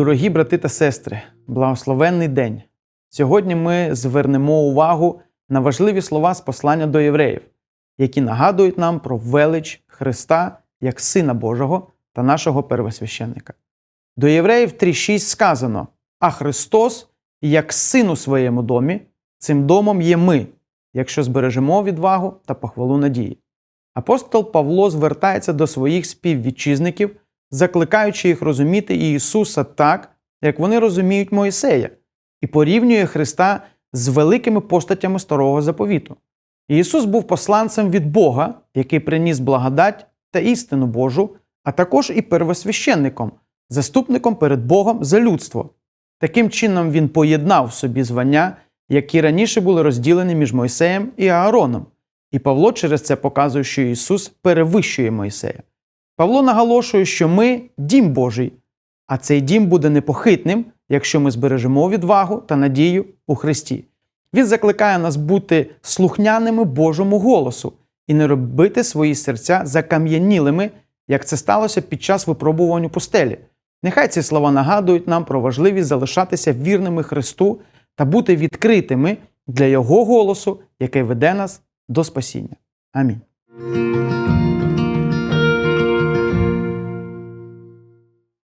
Дорогі брати та сестри, благословенний день. Сьогодні ми звернемо увагу на важливі слова з послання до євреїв, які нагадують нам про велич Христа як Сина Божого та нашого первосвященника. До євреїв 3.6 сказано: А Христос, як син у своєму домі, цим домом є ми, якщо збережемо відвагу та похвалу надії. Апостол Павло звертається до своїх співвітчизників, закликаючи їх розуміти Ісуса так, як вони розуміють Моїсея, і порівнює Христа з великими постатями старого заповіту. Ісус був посланцем від Бога, який приніс благодать та істину Божу, а також і первосвященником, заступником перед Богом за людство. Таким чином він поєднав в собі звання, які раніше були розділені між Мойсеєм і Аароном. І Павло через це показує, що Ісус перевищує Мойсея. Павло наголошує, що ми дім Божий, а цей дім буде непохитним, якщо ми збережемо відвагу та надію у Христі. Він закликає нас бути слухняними Божому голосу і не робити свої серця закам'янілими, як це сталося під час випробувань у пустелі. Нехай ці слова нагадують нам про важливість залишатися вірними Христу та бути відкритими для Його голосу, який веде нас до спасіння. Амінь.